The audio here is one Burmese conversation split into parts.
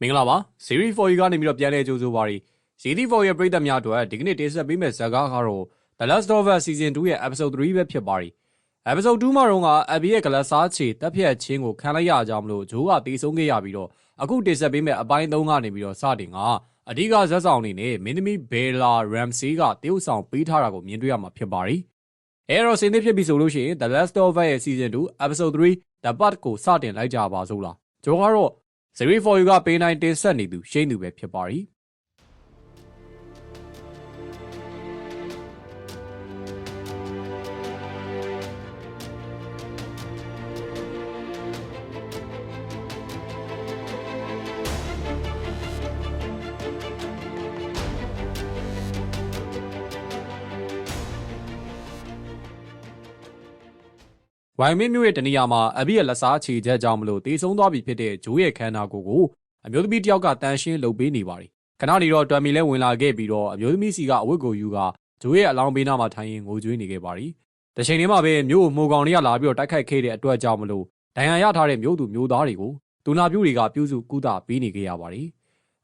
မင်္ဂလာပါ Series 4ကနေပြီးတော့ပြန်လည်ကြိုဆိုပါရီ Series 4ရဲ့ပရိသတ်များအတွက်ဒီကနေ့တင်ဆက်ပေးမယ့်ဇာတ်ကားကတော့ The Last of Us Season 2ရဲ့ Episode 3ပဲဖြစ်ပါရီ Episode 2မှာတော့က Abby ရဲ့ကလစားချေတက်ဖြတ်ချင်းကိုခံလိုက်ရကြမလို့ဂျိုးကတေဆုံးခဲ့ရပြီးတော့အခုတင်ဆက်ပေးမယ့်အပိုင်း3ကနေပြီးတော့စတင်ကအဓိကဇက်ဆောင်အနေနဲ့မင်းသမီး Bella Ramsey ကတရုတ်ဆောင်ပေးထားတာကိုမြင်တွေ့ရမှာဖြစ်ပါရီအဲတော့စင်သစ်ဖြစ်ပြီဆိုလို့ရှိရင် The Last of Us ရဲ့ Season 2 Episode 3 The Part ကိုစတင်လိုက်ကြပါစို့လားဂျိုးကတော့ Series 4ကပေးနိုင်တင်ဆက်နေသူရှိန်သူပဲဖြစ်ပါရီ ဝိုင်မင်းမျိုးရဲ့တနေရာမှာအဘိရဲ့လက်စားချေချက်ကြောင့်မလို့တေဆုံးသွားပြီဖြစ်တဲ့ဂျိုးရဲ့ခန္ဓာကိုယ်ကိုအမျိုးသမီးတစ်ယောက်ကတန်ရှင်းလုပ်ပေးနေပါတယ်ခဏနေတော့တွမ်မီလဲဝင်လာခဲ့ပြီးတော့အမျိုးသမီးစီကအဝတ်ကိုယူကဂျိုးရဲ့အလောင်းဘေးနားမှာထိုင်ရင်ငိုကြွေးနေခဲ့ပါတယ်တချိန်လေးမှာပဲမြို့မိုကောင်တွေကလာပြီးတော့တိုက်ခိုက်ခဲ့တဲ့အတွက်ကြောင့်မလို့ဒဏ်ရာရထားတဲ့မြို့သူမြို့သားတွေကိုဒူနာပြူတွေကပြုစုကုသပေးနေခဲ့ရပါတယ်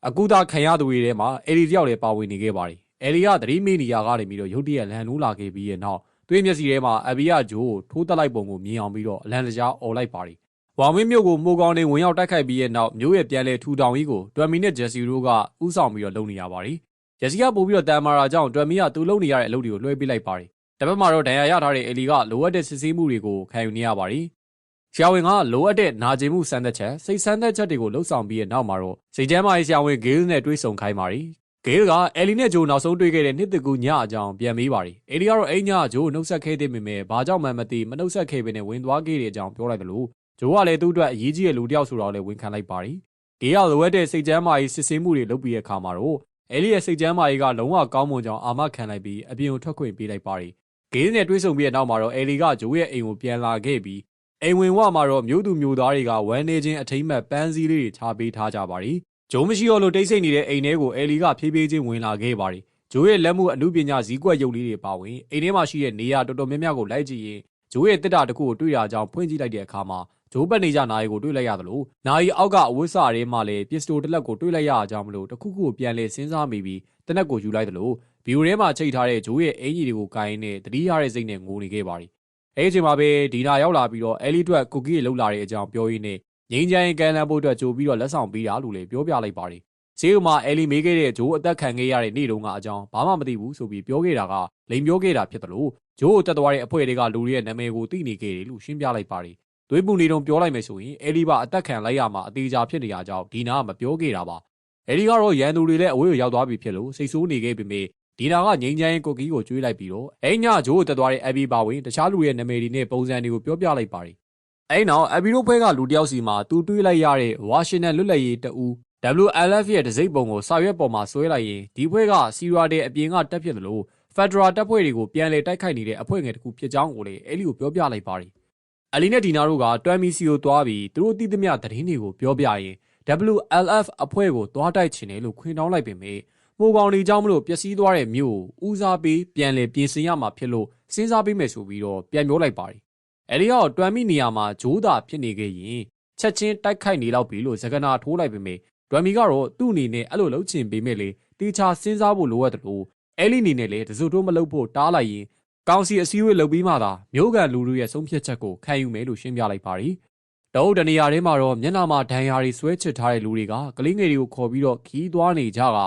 အကူတာခံရသူတွေထဲမှာအဲလီတယောက်လည်းပါဝင်နေခဲ့ပါတယ်အဲလီကသတိမေးနေရကနေပြီးတော့ရုတ်တရက်လန်နိုးလာခဲ့ပြီးရဲ့နောက် သွေးမျက်စိထဲမှာအဘီယာဂျိုးကိုထိုးတက်လိုက်ပုံကိုမြင်အောင်ပြီးတော့အလန်တကြားអော်လိုက်ပါတယ်။ဝါမင်းမြို့ကိုမိုးကောင်းနေဝင်ရောက်တိုက်ခိုက်ပြီးရဲ့နောက်မြို့ရဲ့ပြန်လည်ထူထောင်ရေးကိုတွမ်မီနဲ့ဂျက်စီတို့ကဥဆောင်ပြီးတော့လုပ်နေရပါတယ်။ဂျက်စီကပို့ပြီးတော့တန်မာရာကြောင့်တွမ်မီကသူ့လုပ်နေရတဲ့အလုပ်တွေကိုလွှဲပေးလိုက်ပါတယ်။တစ်ဖက်မှာတော့ဒဏ်ရာရထားတဲ့အေလီကလိုအပ်တဲ့စစ်ဆေးမှုတွေကိုခံယူနေရပါတယ်။ဆရာဝန်ကလိုအပ်တဲ့နာကျင်မှုစမ်းသပ်ချက်စိတ်စမ်းသပ်ချက်တွေကိုလှုပ်ဆောင်ပြီးတဲ့နောက်မှာတော့စိတ်ကျမ်းမာရေးဆရာဝန်ဂေးလ်နဲ့တွေ့ဆုံခိုင်းပါတယ် ဂေးလ်ကအဲလီနဲ့ဂျိုနောက်ဆုံးတွေ့ခဲ့တဲ့နှစ်တကူညအကြောင်းပြန်မေးပါတယ်။အဲလီကတော့အိမ်ညဂျိုနှုတ်ဆက်ခဲ့တဲ့မိမယ်ဘာကြောင့်မှမသိမနှုတ်ဆက်ခဲ့ဘဲနဲ့ဝင်သွားခဲ့တဲ့အကြောင်းပြောလိုက်တယ်လို့ဂျိုကလည်းသူ့အတွက်အရေးကြီးတဲ့လူတစ်ယောက်ဆိုတော့လည်းဝန်ခံလိုက်ပါတယ်။ဂေးကလိုအပ်တဲ့စိတ်ကျမ်းမာရေးစစ်ဆေးမှုတွေလုပ်ပြီးတဲ့အခါမှာတော့အဲလီရဲ့စိတ်ကျမ်းမာရေးကလုံးဝကောင်းမွန်ကြောင်းအာမခံလိုက်ပြီးအပြင်ကိုထွက်ခွင့်ပေးလိုက်ပါတယ်။ဂေးနဲ့တွေ့ဆုံပြီးတဲ့နောက်မှာတော့အဲလီကဂျိုရဲ့အိမ်ကိုပြန်လာခဲ့ပြီးအိမ်ဝင်ဝမှာတော့မြို့သူမြို့သားတွေကဝမ်းနေခြင်းအထိမ့်မဲ့ပန်းစည်းလေးတွေချပေးထားကြပါတယ်။ ဂျိုးမရှိတော့လို့တိတ်ဆိတ်နေတဲ့အိမ်ထဲကိုအဲလီကဖြည်းဖြည်းချင်းဝင်လာခဲ့ပါတယ်။ဂျိုးရဲ့လက်မှုအမှုပညာဇီးကွက်ရုပ်လေးတွေပါဝင်အိမ်ထဲမှာရှိတဲ့နေရာတော်တော်များများကိုလိုက်ကြည့်ရင်ဂျိုးရဲ့တစ်တာတစ်ခုကိုတွေ့ရကြောင်းဖွင့်ကြည့်လိုက်တဲ့အခါမှာဂျိုးပတ်နေကြနိုင်ကိုတွေ့လိုက်ရသလိုနိုင်အောက်ကအဝတ်စရဲမှလည်းပစ္စတိုတစ်လက်ကိုတွေ့လိုက်ရကြောင်းမလို့တစ်ခုခုကိုပြန်လဲစဉ်းစားမိပြီးတနက်ကိုယူလိုက်သလိုဗီယိုထဲမှာချိတ်ထားတဲ့ဂျိုးရဲ့အင်ကြီးတွေကိုကိုင်းနေတတိရတဲ့စိတ်နဲ့ငိုနေခဲ့ပါတယ်။အဲဒီအချိန်မှာပဲဒီနာရောက်လာပြီးတော့အဲလီအတွက်ကူကီလှုပ်လာတဲ့အကြောင်းပြောရင်းနဲ့ ငိမ့်ချမ်းကန်လန်ဖို့အတွက်ကြိုပြီးတော့လက်ဆောင်ပေးတာလို့လည်းပြောပြလိုက်ပါတယ်။ဈေးဥမှာအဲလီမေးခဲ့တဲ့ဂျိုးအသက်ခံခဲ့ရတဲ့နေ့တုန်းကအကြောင်းဘာမှမသိဘူးဆိုပြီးပြောခဲ့တာကလိန်ပြောခဲ့တာဖြစ်တယ်လို့ဂျိုးကိုတက်သွားတဲ့အဖွဲတွေကလူတွေရဲ့နာမည်ကိုသိနေခဲ့တယ်လို့ရှင်းပြလိုက်ပါတယ်။သွေးပူနေတုံပြောလိုက်မယ်ဆိုရင်အဲလီပါအသက်ခံလိုက်ရမှာအသေးချာဖြစ်နေရကြောင်းဒီနာကမပြောခဲ့တာပါ။အဲလီကတော့ရန်သူတွေလည်းအဝေးကိုရောက်သွားပြီဖြစ်လို့စိတ်ဆိုးနေခဲ့ပေမဲ့ဒီနာကငိမ့်ချမ်းကိုကီကိုကျွေးလိုက်ပြီးတော့အိညဂျိုးကိုတက်သွားတဲ့အဘီပါဝင်တခြားလူရဲ့နာမည်တွေနဲ့ပုံစံတွေကိုပြောပြလိုက်ပါတယ်။ အဲ့နောက်အဘီတို့ဖွဲကလူတယောက်စီမှာသူတွေးလိုက်ရတဲ့ဝါရှင်တန်လွတ်လပ်ရေးတအူး WLF ရဲ့ဒစိမ့်ပုံကိုစာရွက်ပေါ်မှာဆွဲလိုက်ရင်ဒီဖွဲ့ကစီရာတဲ့အပြင်ကတက်ဖြစ်တယ်လို့ဖက်ဒရယ်တပ်ဖွဲ့တွေကိုပြန်လည်တိုက်ခိုက်နေတဲ့အဖွဲ့ငယ်တစ်ခုဖြစ်ကြောင်းကိုလည်းအဲလီကိုပြောပြလိုက်ပါတယ်။အလီနဲ့ဒီနာတို့ကတွမ်မီစီကိုသွားပြီးသူတို့တည်သမျှသတင်းတွေကိုပြောပြရင် WLF အဖွဲ့ကိုသွားတိုက်ချင်တယ်လို့ခွင်တောင်းလိုက်ပေမဲ့မိုးကောင်တွေကြောင့်မလို့ပျက်စီးသွားတဲ့မြို့ကိုဦးစားပေးပြန်လည်ပြင်ဆင်ရမှာဖြစ်လို့စဉ်းစားပေးမယ်ဆိုပြီးတော့ပြန်ပြောလိုက်ပါတယ်။ အဲဒီကတော့တွမ်မီနေရာမှာဂျိုးသာဖြစ်နေခဲ့ရင်ချက်ချင်းတိုက်ခိုက်နေတော့ပြီလို့ဇကနာထိုးလိုက်ပေမဲ့တွမ်မီကတော့သူ့အနေနဲ့အဲ့လိုလှုပ်ချင်ပေးမဲ့လေတေချာစဉ်းစားဖို့လိုအပ်တယ်လို့အဲလီအနေနဲ့လည်းတစုတို့မလုပ်ဖို့တားလိုက်ရင်ကောင်စီအစည်းအဝေးလုပ်ပြီးမှသာမြို့ကန်လူလူရဲ့ဆုံးဖြတ်ချက်ကိုခံယူမယ်လို့ရှင်းပြလိုက်ပါတယ်။တော့တနေရာထဲမှာတော့မျက်နှာမှာဒဏ်ရာတွေဆွဲချစ်ထားတဲ့လူတွေကကလေးငယ်တွေကိုခေါ်ပြီးတော့ခီးသွားနေကြတာ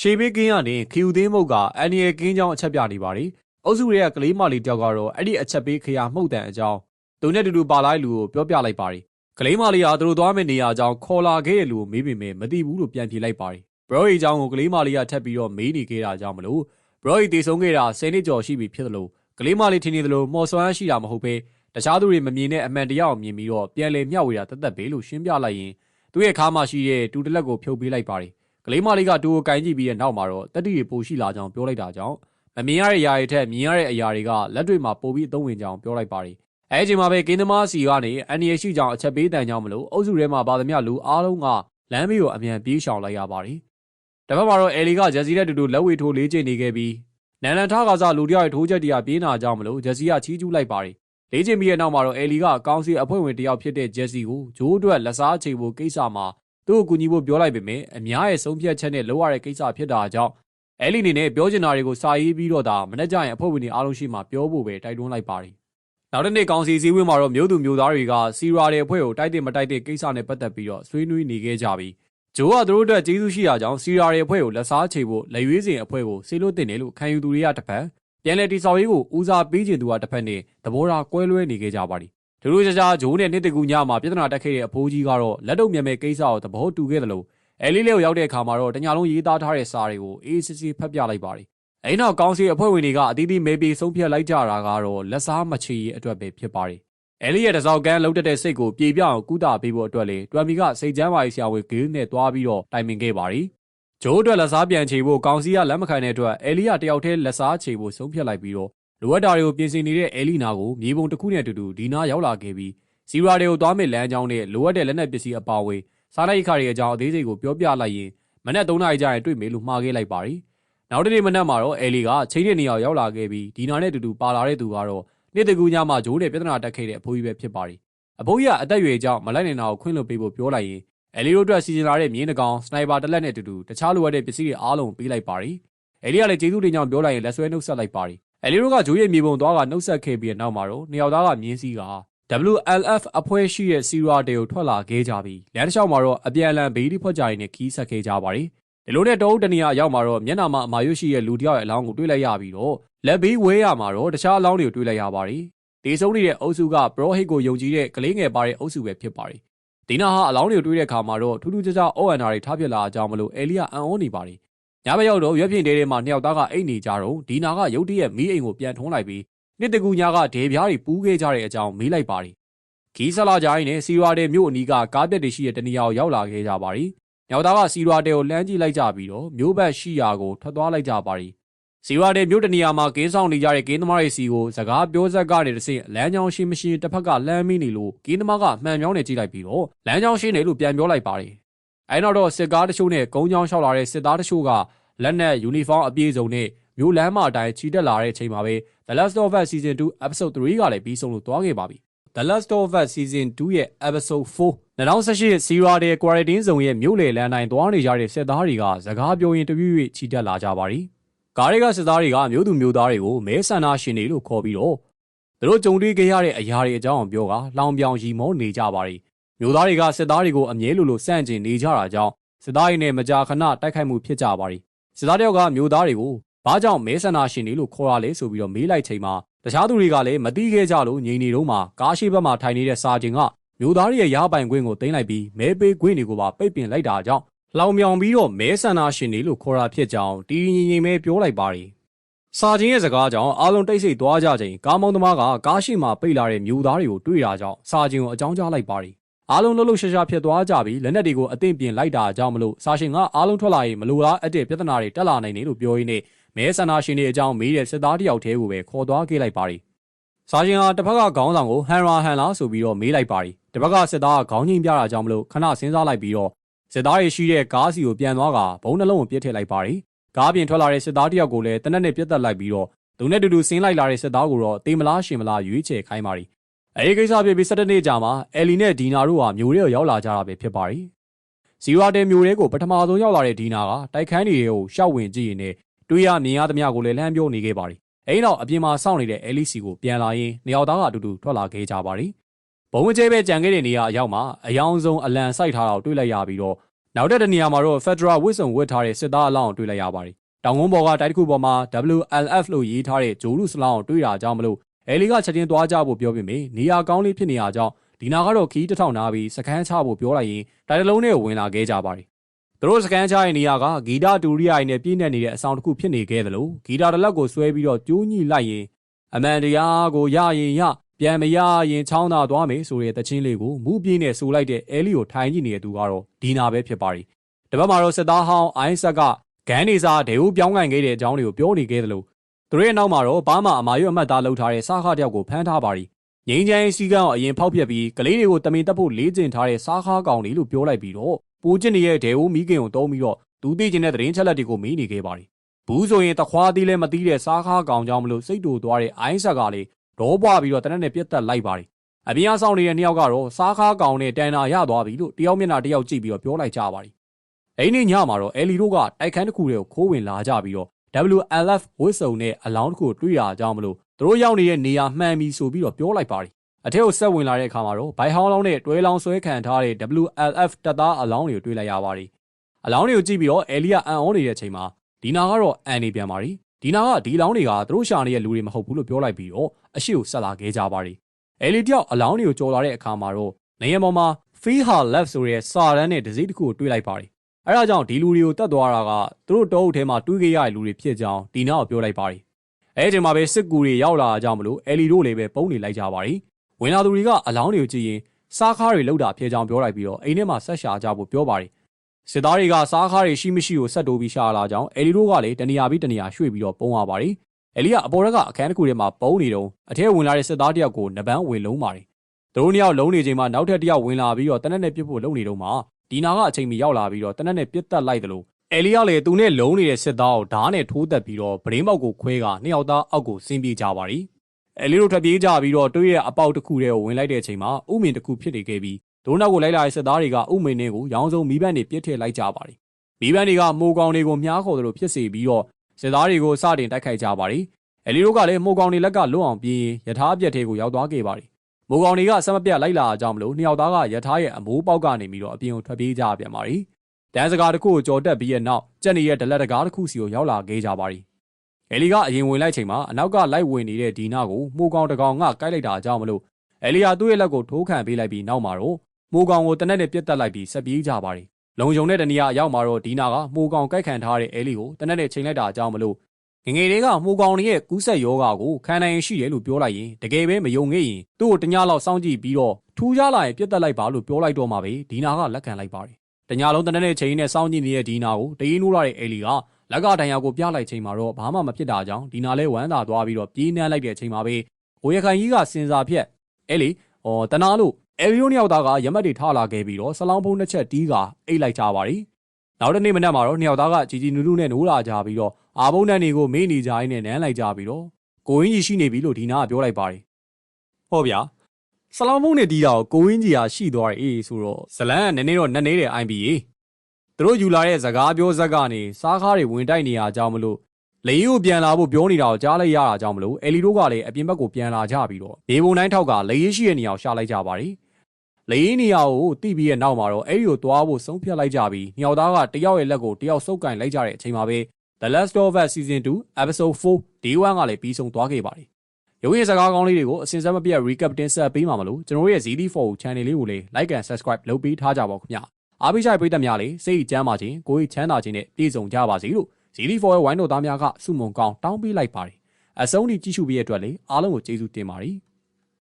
ရှေးဘေးကင်းရနေခီယူသေးမုတ်ကအန်နီယယ်ကင်းကြောင်းအချက်ပြနေပါတယ်။ အုပ်စုတွေကကလေးမလေးတယောက်ကတော့အဲ့ဒီအချက်ပေးခရမှုတ်တန်အကြောင်းသူနဲ့တူတူပါလိုက်လူကိုပြောပြလိုက်ပါတယ်။ကလေးမလေးဟာသူတို့သွားမယ့်နေရာအကြောင်းခေါ်လာခဲ့တဲ့လူကိုမေးပေမဲ့မသိဘူးလို့ပြန်ဖြေလိုက်ပါတယ်။ဘရော့အီအကြောင်းကိုကလေးမလေးကထပ်ပြီးတော့မေးနေခဲ့တာကြောင့်မလို့ဘရော့အီတည်ဆုံးခဲ့တာ10နှစ်ကျော်ရှိပြီဖြစ်တယ်လို့ကလေးမလေးထင်နေတယ်လို့မော်ဆွမ်းရှိတာမဟုတ်ဘဲတခြားသူတွေမမြင်တဲ့အမှန်တရားကိုမြင်ပြီးတော့ပြန်လည်မျှဝေတာတသက်ပဲလို့ရှင်းပြလိုက်ရင်သူ့ရဲ့ခါမှရှိတဲ့တူတလက်ကိုဖြုတ်ပေးလိုက်ပါတယ်ကလေးမလေးကတူကိုကင်ကြည့်ပြီးတဲ့နောက်မှာတော့တက်တီတွေပိုရှိလာကြောင်းပြောလိုက်တာကြောင့် မမြင်ရတဲ့အရာတွေထက်မြင်ရတဲ့အရာတွေကလက်တွေမှာပိုပြီးအသုံးဝင်ကြောင်းပြောလိုက်ပါတယ်အဲအချိန်မှာပဲကင်းသမားစီကနေအန်ရီရှိကြောင်းအချက်ပေးတန်ကြောင်းမလို့အုပ်စုထဲမှာပါသမျှလူအားလုံးကလမ်းမေးကိုအမြန်ပြေးရှောင်လိုက်ရပါတယ်။တစ်ဖက်မှာတော့အဲလီကဂျက်စီနဲ့တူတူလက်ဝေထိုးလေးကျိတ်နေခဲ့ပြီးနန်လန်ထားကစားလူတယောက်ရဲ့ထိုးချက်တရားပြေးနာကြောင်းမလို့ဂျက်စီကချီးကျူးလိုက်ပါတယ်။လေးကျိတ်ပြီးတဲ့နောက်မှာတော့အဲလီကကောင်းစီအဖွဲ့ဝင်တယောက်ဖြစ်တဲ့ဂျက်စီကိုဂျိုးအတွက်လက်စားချိန်ဖို့ကိစ္စမှာသူ့ကိုကူညီဖို့ပြောလိုက်ပေမဲ့အများရဲ့ဆုံးဖြတ်ချက်နဲ့လောက်ရတဲ့ကိစ္စဖြစ်တာကြောင့် အဲလီအနေနဲ့ပြောချင်တာတွေကိုစာရေးပြီးတော့ဒါမနေ့ကျရင်အဖွဲ့ဝင်တွေအားလုံးရှိမှပြောဖို့ပဲတိုက်တွန်းလိုက်ပါတယ်နောက်တစ်နေ့ကောင်စီစည်းဝေးမှာတော့မြို့သူမြို့သားတွေကစီရာတဲ့အဖွဲ့ကိုတိုက်တဲ့မတိုက်တဲ့ကိစ္စနဲ့ပတ်သက်ပြီးတော့ဆွေးနွေးနေခဲ့ကြပြီးဂျိုးကသူတို့အတွက်ကျေးဇူးရှိတာကြောင့်စီရာတဲ့အဖွဲ့ကိုလက်စားချေဖို့လက်ရွေးစင်အဖွဲ့ကိုဆေးလို့တင်တယ်လို့ခံယူသူတွေကတစ်ဖက်ပြန်လည်တိစောက်ရေးကိုဦးစားပေးခြင်းသူကတစ်ဖက်နဲ့သဘောထားကွဲလွဲနေခဲ့ကြပါတယ်တို့တို့ကြကြဂျိုးနဲ့နှစ်တကူညမှာပြဿနာတက်ခဲ့တဲ့အဖိုးကြီးကတော့လက်တော့မြန်မဲ့ကိစ္စကိုသဘောတူခဲ့တယ်လို့ အဲလေးလေးကိုရောက်တဲ့အခါမှာတော့တညာလုံးရေးသားထားတဲ့စာတွေကိုအေးစစ်စစ်ဖတ်ပြလိုက်ပါတယ်။အဲဒီနောက်ကောင်စီအဖွဲ့ဝင်တွေကအသီးသီးမေးပြီးဆုံးဖြတ်လိုက်ကြတာကတော့လက်စားမချေရေးအတွက်ပဲဖြစ်ပါတယ်။အဲလေးရဲ့တစောက်ကန်းလှုပ်တက်တဲ့စိတ်ကိုပြေပြအောင်ကုသပေးဖို့အတွက်လေတွမ်မီကစိတ်ချမ်းပါရေးဆရာဝန်ဂေးနဲ့တွားပြီးတော့တိုင်ပင်ခဲ့ပါတယ်။ဂျိုးအတွက်လက်စားပြန်ချေဖို့ကောင်စီကလက်မခံတဲ့အတွက်အဲလီကတယောက်တည်းလက်စားချေဖို့ဆုံးဖြတ်လိုက်ပြီးတော့လိုအပ်တာတွေကိုပြင်ဆင်နေတဲ့အဲလီနာကိုမြေပုံတစ်ခုနဲ့အတူတူဒီနာရောက်လာခဲ့ပြီးစီရာတွေကိုတွားမဲ့လမ်းကြောင်းနဲ့လိုအပ်တဲ့လက်နက်ပစ္စည်းအပါအဝင် စားနပ်ရိက္ခာတွေအကြောင်းအသေးစိတ်ကိုပြောပြလိုက်ရင်မနက်3နာရီကျရင်တွေ့မယ်လို့မှားခဲ့လိုက်ပါတယ်။နောက်တစ်နေ့မနက်မှာတော့အဲလီကချိန်တဲ့နေရာရောက်လာခဲ့ပြီးဒီနာနဲ့အတူတူပါလာတဲ့သူကတော့နေ့တကူညမှာဂျိုးနဲ့ပြဿနာတက်ခဲ့တဲ့အဖိုးကြီးပဲဖြစ်ပါတယ်။အဖိုးကြီးကအသက်အရွယ်ကြောင့်မလိုက်နိုင်တာကိုခွင့်လွှတ်ပေးဖို့ပြောလိုက်ရင်အဲလီတို့အတွက်စီစဉ်လာတဲ့မြင်းတကောင်စနိုက်ပါတစ်လက်နဲ့အတူတူတခြားလိုအပ်တဲ့ပစ္စည်းတွေအားလုံးပေးလိုက်ပါတယ်။အဲလီကလည်းကျေးဇူးတင်ကြောင်းပြောလိုက်ရင်လက်ဆွဲနှုတ်ဆက်လိုက်ပါတယ်။အဲလီတို့ကဂျိုးရဲ့မြေပုံသွားကနှုတ်ဆက်ခဲ့ပြီးတဲ့နောက်မှာတော့နှစ်ယောက်သားကမြင်းစည်းက WLF အဖွဲ့ရှိတဲ့စီရာတေကိုထွက်လာခဲ့ကြပြီးလမ်းတစ်လျှောက်မှာတော့အပြန်အလှန်ဘေးဒီဖွက်ကြရင်းနဲ့ခီးဆက်ခဲ့ကြပါတယ်။ဒီလိုနဲ့တအုပ်တနေရာရောက်မှာတော့မျက်နှာမှာအမာရွရှိရဲ့လူတစ်ယောက်ရဲ့အလောင်းကိုတွေ့လိုက်ရပြီးတော့လက်ဘေးဝဲရမှာတော့တခြားအလောင်းတွေကိုတွေ့လိုက်ရပါတယ်။ဒီဆုံးနေတဲ့အုပ်စုကပရောဟိတ်ကိုယုံကြည်တဲ့ကလေးငယ်ပါတဲ့အုပ်စုပဲဖြစ်ပါတယ်။ဒီနာဟာအလောင်းတွေကိုတွေ့တဲ့အခါမှာတော့ထူးထူးခြားခြားအော်အန်နာတွေထားပြလာကြအောင်မလို့အဲလီယာအန်အောနေပါတယ်။ညဘက်ရောက်တော့ရွက်ပြင်တဲထဲမှာနှစ်ယောက်သားကအိတ်နေကြတော့ဒီနာကရုတ်တရက်မီးအိမ်ကိုပြန်ထုံးလိုက်ပြီး နှစ်တကူညာကဒေပြားတွေပူးခဲ့ကြတဲ့အကြောင်းမေးလိုက်ပါတယ်ခီးဆက်လာကြရင်စီရွာတဲ့မြို့အနီးကကားပြက်တွေရှိတဲ့တနေရာကိုရောက်လာခဲ့ကြပါရီ။ညောင်သားကစီရွာတဲ့ကိုလှမ်းကြည့်လိုက်ကြပြီးတော့မြို့ဘက်ရှိရာကိုထွက်သွားလိုက်ကြပါရီ။စီရွာတဲ့မြို့တနေရာမှာကင်းဆောင်နေကြတဲ့ကင်းသမားတွေစီကိုစကားပြောဆက်ကနေတဆင့်လမ်းကြောင်းရှိမရှိတစ်ဖက်ကလှမ်းမိနေလို့ကင်းသမားကမှန်ပြောင်းနေကြည့်လိုက်ပြီးတော့လမ်းကြောင်းရှိနေလို့ပြန်ပြောလိုက်ပါရီ။အဲနောက်တော့စစ်ကားတချို့နဲ့ကုန်းချောင်းလျှောက်လာတဲ့စစ်သားတချို့ကလက်နက်ယူနီဖောင်းအပြည့်စုံနဲ့ မြို့လမ်းမအတိုင်းချီတက်လာတဲ့အချိန်မှာပဲ The Last of Us Season 2 Episode 3ကလည်းပြီးဆုံးလို့တွားခဲ့ပါပြီ။ The Last of Us Season 2ရဲ့ Episode 4 2018စီရာတဲ့ Quarantine Zone ရဲ့မြို့လေလမ်းတိုင်းသွားနေကြတဲ့စစ်သားတွေကစကားပြောရင်တပြည့်၍ချီတက်လာကြပါရီ။ကားတွေကစစ်သားတွေကမြို့သူမြို့သားတွေကိုမဲဆန္ဒရှင်တွေလို့ခေါ်ပြီးတော့သူတို့ကြုံတွေ့ခဲ့ရတဲ့အရာတွေအကြောင်းပြောကလောင်ပြောင်ရီမောနေကြပါရီ။မြို့သားတွေကစစ်သားတွေကိုအမြဲလိုလိုစန့်ကျင်နေကြတာကြောင့်စစ်သားတွေနဲ့မကြာခဏတိုက်ခိုက်မှုဖြစ်ကြပါရီ။စစ်သားတယောက်ကမြို့သားတွေကို ဘာကြောင့်မဲဆန္ဒရှင်တွေလို့ခေါ်ရလဲဆိုပြီးတော့မေးလိုက်ချိန်မှာတခြားသူတွေကလည်းမသိခဲ့ကြလို့ငြိမ်နေတော့မှကားရှိဘက်မှာထိုင်နေတဲ့စာချင်းကမျိုးသားရဲ့ရားပိုင်ခွင့်ကိုတင်လိုက်ပြီးမဲပေးခွင့်တွေကိုပါပိတ်ပင်လိုက်တာကြောင့်လောင်မြောင်ပြီးတော့မဲဆန္ဒရှင်တွေလို့ခေါ်တာဖြစ်ကြောင်းတီးငြိမ်ငြိမ်ပဲပြောလိုက်ပါတယ်။စာချင်းရဲ့စကားကြောင့်အားလုံးတိတ်ဆိတ်သွားကြချိန်ကားမောင်းသမားကကားရှိမှပိတ်လာတဲ့မျိုးသားတွေကိုတွေ့တာကြောင့်စာချင်းကိုအကြောင်းကြားလိုက်ပါတယ်။အားလုံးလှုပ်လှုပ်ရှားရှားဖြစ်သွားကြပြီးလက်နက်တွေကိုအသင့်ပြင်လိုက်တာကြောင့်မလို့စာရှင်ကအားလုံးထွက်လာရင်မလိုလားအပ်တဲ့ပြဿနာတွေတက်လာနိုင်တယ်လို့ပြောရင်းနဲ့ မဲဆန္ဒရှင်တွေအကြောင်းမေးတဲ့စစ်သားတယောက်တည်းကိုပဲခေါ်သွားခဲ့လိုက်ပါတယ်။စာရှင်ဟာတစ်ဖက်ကခေါင်းဆောင်ကိုဟန်ရာဟန်လာဆိုပြီးတော့မေးလိုက်ပါတယ်။တစ်ဖက်ကစစ်သားကခေါင်းချင်းပြတာကြောင့်မလို့ခဏစဉ်းစားလိုက်ပြီးတော့စစ်သားတွေရှိတဲ့ကားစီကိုပြန်သွားကဘုံနှလုံးကိုပြစ်ထည့်လိုက်ပါတယ်။ကားပြင်ထွက်လာတဲ့စစ်သားတယောက်ကိုလည်းတနက်နဲ့ပြတ်တက်လိုက်ပြီးတော့သူနဲ့တူတူဆင်းလိုက်လာတဲ့စစ်သားကိုတော့တေမလားရှင်မလားရွေးချယ်ခိုင်းပါတယ်။အဲဒီကိစ္စဖြစ်ပြီး၁၇နှစ်ကြာမှာအယ်လီနဲ့ဒီနာတို့ဟာမျိုးတွေကိုရောက်လာကြတာပဲဖြစ်ပါတယ်။ဇီဝတဲမျိုးတွေကိုပထမဆုံးရောက်လာတဲ့ဒီနာကတိုက်ခန်းတွေကိုရှောက်ဝင်ကြည့်ရင်လည်း တွေးရမြင်ရသမျှကိုလည်းလှမ်းပြောနေခဲ့ပါတယ်။အဲဒီနောက်အပြင်မှာစောင့်နေတဲ့အဲလီစီကိုပြန်လာရင်းနေရောက်သားကအတူတူထွက်လာခဲ့ကြပါတယ်။ဘုံဝကျဲပဲကြံခဲ့တဲ့နေရာအရောက်မှာအယောင်ဆုံးအလံစိုက်ထားတာကိုတွေ့လိုက်ရပြီးတော့နောက်တဲ့နေရာမှာတော့ Federal ဝစ်စုံဝစ်ထားတဲ့စစ်သားအလောင်းကိုတွေ့လိုက်ရပါတယ်။တောင်ကုန်းပေါ်ကတိုက်တစ်ခုပေါ်မှာ WLF လို့ရေးထားတဲ့ဂျိုလူစလောင်းကိုတွေ့တာကြောင့်မလို့အဲလီကချက်ချင်းသွားကြဖို့ပြောပြီးမြနေရာကောင်းလေးဖြစ်နေရကြောင်းဒီနာကတော့ခီးတစ်ထောင်နာပြီးစကန်းချဖို့ပြောလိုက်ရင်တိုက်တလုံးနဲ့ဝင်လာခဲ့ကြပါတယ် သူတို့စကန်ချရဲ့နေရာကဂီတာတူရီယာနဲ့ပြည့်နေနေတဲ့အဆောင်တစ်ခုဖြစ်နေခဲ့သလိုဂီတာတစ်လက်ကိုဆွဲပြီးတော့ကျိုးညှိလိုက်ရင်အမှန်တရားကိုရရင်ရပြန်မရရင်ချောင်းသာသွားမယ်ဆိုတဲ့တခြင်းလေးကိုမူပြင်းနဲ့ဆိုလိုက်တဲ့အဲလီကိုထိုင်ကြည့်နေတဲ့သူကတော့ဒီနာပဲဖြစ်ပါရီတပတ်မှာတော့စစ်သားဟောင်းအိုင်းဆက်ကဂန်းနေစာဒေဦးပြောင်းကန်ခဲ့တဲ့အကြောင်းတွေကိုပြောနေခဲ့သလိုသူတို့ရဲ့နောက်မှာတော့ဘာမှအမာရွတ်အမှတ်သားလှုပ်ထားတဲ့စားခါတယောက်ကိုဖမ်းထားပါရီငိမ့်ချမ်းစီကံကိုအရင်ဖောက်ပြက်ပြီးကလေးတွေကိုတမင်တက်ဖို့လေးကျင်ထားတဲ့စားခါကောင်လေးလို့ပြောလိုက်ပြီးတော့ ပူကျင်နေတဲ့ဒေဝမီးကင်ကိုတုံးပြီးတော့သူသိကျင်တဲ့သတင်းချက်လက်တွေကိုမေးနေခဲ့ပါတယ်။ဘူးဆိုရင်တခွားသေးလဲမသိတဲ့စားခါကောင်ကြောင့်မလို့စိတ်တူသွားတဲ့အိုင်းဆက်ကလေးဒေါပွားပြီးတော့တနက်နဲ့ပြတ်တက်လိုက်ပါတယ်အပြင်အဆောင်နေတဲ့နှစ်ယောက်ကတော့စားခါကောင်နဲ့တန်နာရသွားပြီလို့တယောက်မျက်နှာတယောက်ကြည့်ပြီးတော့ပြောလိုက်ကြပါတယ်။အဲ့ဒီညမှာတော့ယ်လီတို့ကတိုက်ခန်းတစ်ခုတည်းကိုခိုးဝင်လာကြပြီးတော့ WLF ဝစ်စုံနဲ့အလောင်းတစ်ခုတွေ့ရကြောင်းမလို့သူတို့ရောက်နေတဲ့နေရာမှန်ပြီဆိုပြီးတော့ပြောလိုက်ပါတယ်။ အထက်ကိုဆက်ဝင်လာတဲ့အခါမှာတော့ဘိုင်ဟောင်းလောင်းနဲ့တွဲလောင်းဆွဲခံထားတဲ့ WLF တပ်သားအလောင်းတွေကိုတွေ့လိုက်ရပါတယ်။အလောင်းတွေကိုကြည့်ပြီးတော့ယ်လီကအံ့ဩနေတဲ့အချိန်မှာဒီနာကတော့အန်နေပြန်ပါတယ်။ဒီနာကဒီလောင်းတွေကသူတို့ရှာနေတဲ့လူတွေမဟုတ်ဘူးလို့ပြောလိုက်ပြီးတော့အရှိကိုဆက်လာခဲ့ကြပါတယ်။ယ်လီတယောက်အလောင်းတွေကိုကြော်လာတဲ့အခါမှာတော့နေရပေါ်မှာ Fee Her Left ဆိုတဲ့စာရန်နဲ့ဒစိတစ်ခုကိုတွေ့လိုက်ပါတယ်။အဲဒါကြောင့်ဒီလူတွေကိုတတ်သွားတာကသူတို့တောအုပ်ထဲမှာတွေးခဲ့ရတဲ့လူတွေဖြစ်ကြောင်းဒီနာကိုပြောလိုက်ပါတယ်။အဲဒီချိန်မှာပဲစစ်ကူတွေရောက်လာကြမလို့ယ်လီတို့လည်းပဲပုံနေလိုက်ကြပါတယ်။ ဝင်လာသူတွေကအလောင်းတွေကိုကြည့်ရင်စားခါးတွေလောက်တာဖြစ်ကြောင်းပြောလိုက်ပြီးတော့အိမ်ထဲမှာဆက်ရှာကြဖို့ပြောပါတယ်။စစ်သားတွေကစားခါးတွေရှိမရှိကိုဆက်တိုးပြီးရှာလာကြောင်းယ်လီတို့ကလည်းတနေရာပြီးတနေရာရွှေ့ပြီးတော့ပုံရပါတယ်။ယ်လီကအပေါ်ကအခန်းတစ်ခုထဲမှာပုံနေတော့အထက်ဝင်လာတဲ့စစ်သားတယောက်ကိုနပန်းဝင်လုံးပါတယ်။သူတို့နှစ်ယောက်လုံးနေချိန်မှာနောက်ထပ်တယောက်ဝင်လာပြီးတော့တနက်နဲ့ပြစ်ဖို့လုပ်နေတော့မှဒီနာကအချိန်မီရောက်လာပြီးတော့တနက်နဲ့ပြစ်တက်လိုက်တယ်လို့ယ်လီကလည်းသူနဲ့လုံးနေတဲ့စစ်သားကိုဓားနဲ့ထိုးတက်ပြီးတော့ဗရင်းပေါက်ကိုခွဲကနှစ်ယောက်သားအောက်ကိုဆင်းပြေးကြပါရီ။ယ် လီတို့ထွက်ပြေးကြပြီးတော့တွေ့ရအပေါက်တစ်ခုတည်းကိုဝင်လိုက်တဲ့အချိန်မှာဥမင်တစ်ခုဖြစ်နေခဲ့ပြီးဒိုးနောက်ကိုလိုက်လာတဲ့စစ်သားတွေကဥမင်နဲ့ကိုရောင်းစုံမိဘနဲ့ပြစ်ထည့်လိုက်ကြပါရီ။မိဘတွေကမိုးကောင်တွေကိုမြားခေါ်တယ်လို့ဖြစ်စေပြီးတော့စစ်သားတွေကိုစတင်တိုက်ခိုက်ကြပါရီ။ယ်လီတို့ကလည်းမိုးကောင်တွေလက်ကလွတ်အောင်ပြေးရထားအပြက်ထဲကိုရောက်သွားခဲ့ပါရီ။မိုးကောင်တွေကဆက်မပြတ်လိုက်လာကြမလို့နှစ်ယောက်သားကရထားရဲ့အမိုးပေါက်ကနေပြီးတော့အပြင်ကိုထွက်ပြေးကြပြန်ပါရီ။တန်းစကားတစ်ခုကိုကြော်တက်ပြီးရဲ့နောက်ကြက်နေရဲ့ဒလက်တကားတစ်ခုစီကိုရောက်လာခဲ့ကြပါရီ။ယ် လီကအရင်ဝင်လိုက်ချိန်မှာအနောက်ကလိုက်ဝင်နေတဲ့ဒီနာကိုမိုးကောင်တကောင်ကကိုက်လိုက်တာကြောင့်မလို့ယ်လီယာသူ့ရဲ့လက်ကိုထိုးခံပေးလိုက်ပြီးနောက်မှာတော့မိုးကောင်ကိုတနက်နဲ့ပြစ်တက်လိုက်ပြီးဆက်ပြေးကြပါရီ။လုံုံတဲ့တနေရာရောက်မှာတော့ဒီနာကမိုးကောင်ကိုက်ခံထားတဲ့အဲလီကိုတနက်နဲ့ချိန်လိုက်တာကြောင့်မလို့ငငယ်လေးကမှုကောင်ရဲ့ကူးဆက်ယောဂါကိုခံနိုင်ရှိတယ်လို့ပြောလိုက်ရင်တကယ်ပဲမယုံခဲ့ရင်သူ့ကိုတညလောက်စောင့်ကြည့်ပြီးတော့ထူးခြားလာရင်ပြတ်တက်လိုက်ပါလို့ပြောလိုက်တော့မှပဲဒီနာကလက်ခံလိုက်ပါတယ်။တညလုံးတနက်နဲ့ချိန်နဲ့စောင့်ကြည့်နေတဲ့ဒီနာကိုတရင်နိုးရတဲ့အဲလီက လက်ကတန်ရာကိုပြလိုက်ချိန်မှာတော့ဘာမှမဖြစ်တာကြောင့်ဒီနာလဲဝမ်းသာသွားပြီးတော့ပြေးနှမ်းလိုက်တဲ့အချိန်မှာပဲကိုရခိုင်ကြီးကစင်စာဖြက်အဲလီဟောတနာလို့အဲလီယိုနှစ်ယောက်သားကရမတ်တွေထလာခဲ့ပြီးတော့ဆလောင်းဖုံးတစ်ချက်တီးကအိတ်လိုက်ကြပါရီ။နောက်တစ်နေ့မနက်မှာတော့နှစ်ယောက်သားကជីជីနူးနူးနဲ့နိုးလာကြပြီးတော့အာဘုံတန်တွေကိုမေ့နေကြရင်းနဲ့နမ်းလိုက်ကြပြီးတော့ကိုဝင်းကြီးရှိနေပြီလို့ဒီနာကပြောလိုက်ပါတယ်။ဟောဗျာဆလောင်းဖုံးနဲ့တီးတာကိုကိုဝင်းကြီးကရှိသွားတယ်အေးဆိုတော့ဇလန်ကနည်းနည်းတော့နက်နေတဲ့ IBA သူတို့ယူလာတဲ့ဇကားပြောဇက်ကနေစားခါးတွေဝင်တိုက်နေရကြောင်းမလို့လေကြီးကိုပြန်လာဖို့ပြောနေတာကိုကြားလိုက်ရတာကြောင့်မလို့ယ်လီတို့ကလည်းအပြင်ဘက်ကိုပြန်လာကြပြီးတော့ဒေဘုံတိုင်းထောက်ကလေကြီးရှိတဲ့နေရာကိုရှာလိုက်ကြပါတယ်။လေကြီးနေရာကိုတိပြီးရဲ့နောက်မှာတော့အဲ့ဒီကိုသွားဖို့ဆုံးဖြတ်လိုက်ကြပြီးညောင်သားကတယောက်ရဲ့လက်ကိုတယောက်စုပ်ကင်လိုက်ကြတဲ့အချိန်မှာပဲ The Last of Us Season 2 Episode 4 Day 1ကလည်းပြီးဆုံးသွားခဲ့ပါတယ်။ရုပ်ရည်စကားကောင်းလေးတွေကိုအစဉ်ဆက်မပြတ် recap တင်ဆက်ပေးမှာမလို့ကျွန်တော်ရဲ့ ZD4 channel လေးကိုလည်း like and subscribe လုပ်ပေးထားကြပါဦးခင်ဗျာ။ အားပေးကြတဲ့ပရိသတ်များလည်းစိတ်ကြမ်းပါခြင်းကိုယ်ချမ်းသာခြင်းနဲ့ပြည့်စုံကြပါစေလို့ ZD4 ရဲ့ဝိုင်းတော်သားများကစုမုံကောင်းတောင်းပေးလိုက်ပါတယ်။အဆုံးထိကြည့်ရှုပေးရတဲ့အတွက်လည်းအားလုံးကိုကျေးဇူးတင်ပါတယ်။